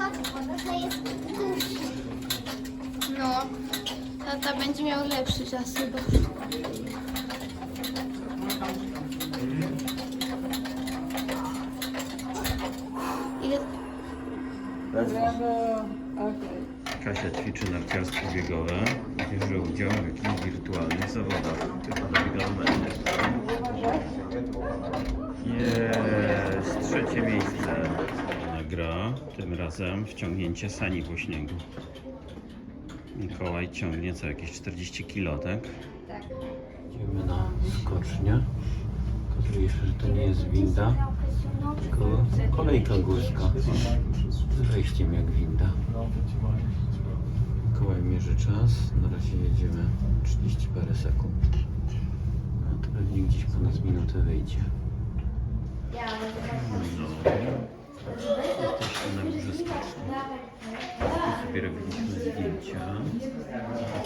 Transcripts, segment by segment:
słodko, bo to. No, tata będzie miał lepszy czas chyba. Kasia ćwiczy narciarstwo biegowe, bierze udział w jakichś wirtualnych zawodach, chyba na Jest trzecie miejsce. Gra, tym razem wciągnięcie sani po śniegu. Mikołaj ciągnie co jakieś 40 kg, tak? Tak. Idziemy na skocznię. Okazuje się, że to nie jest winda, tylko kolejka górska. Z wejściem jak winda. Mikołaj mierzy czas. Na razie jedziemy 30 parę sekund. No to pewnie gdzieś ponad minutę wyjdzie. No. Jesteśmy na górze sobie robiliśmy zdjęcia.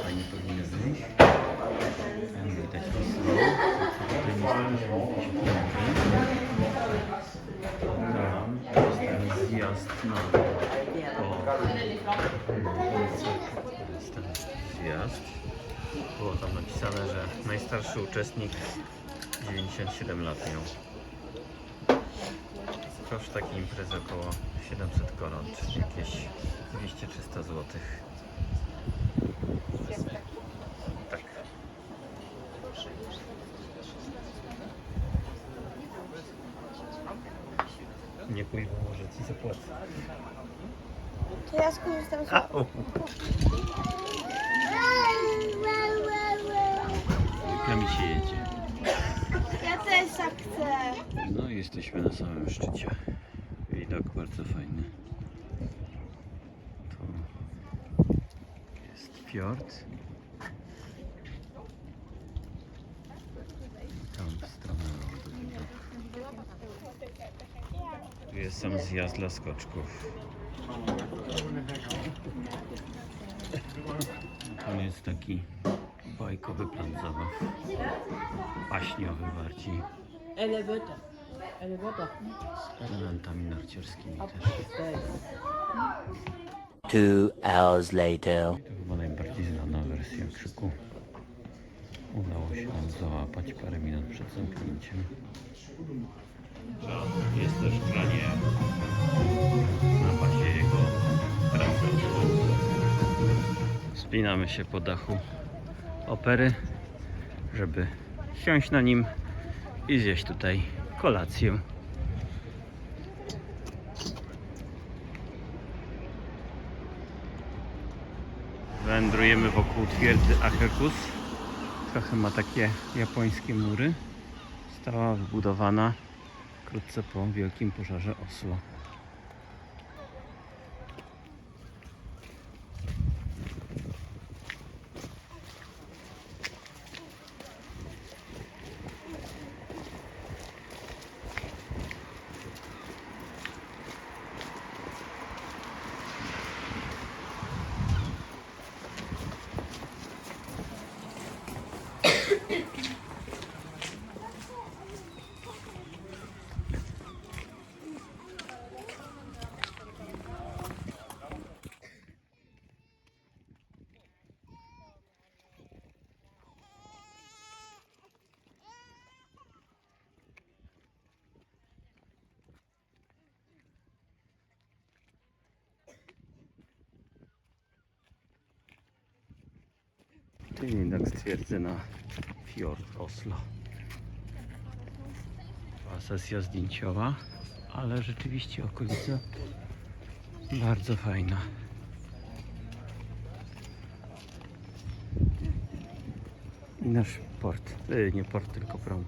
Fajnie powinny wyjść. Tam widać Oslo. Tutaj mieliśmy jakieś piątki. Tam jest ten zjazd na po... Jest ten zjazd. Było tam napisane, że najstarszy uczestnik 97 lat miał. Koszt takiej imprezy około 700 koron, czyli jakieś 200-300 zł. Tak. Nie pójdę, może ci zapłacę. To ja skorzystam z... A, o, ja mi się jedzie. Ja też tak chcę. Jesteśmy na samym szczycie. Widok bardzo fajny. Tu jest fiord. Tam w stronę lądu. Tu jest sam zjazd dla skoczków. Tam jest taki bajkowy plan zabaw. Paśniowy bardziej. Elevator. Z elementami narciarskimi też. Two hours later. To chyba najbardziej znana wersja krzyku. Udało się nam załapać parę minut przed zamknięciem. Jest też granie na bazie jego rampetu. Spinamy się po dachu opery, żeby siąść na nim i zjeść tutaj kolację. Wędrujemy wokół twierdzy Achekus. Trochę ma takie japońskie mury. Została wybudowana wkrótce po wielkim pożarze Oslo. Tu widok stwierdzy na fiord Oslo. Była sesja zdjęciowa, ale rzeczywiście okolica bardzo fajna. I nasz port, y, nie port, tylko prom.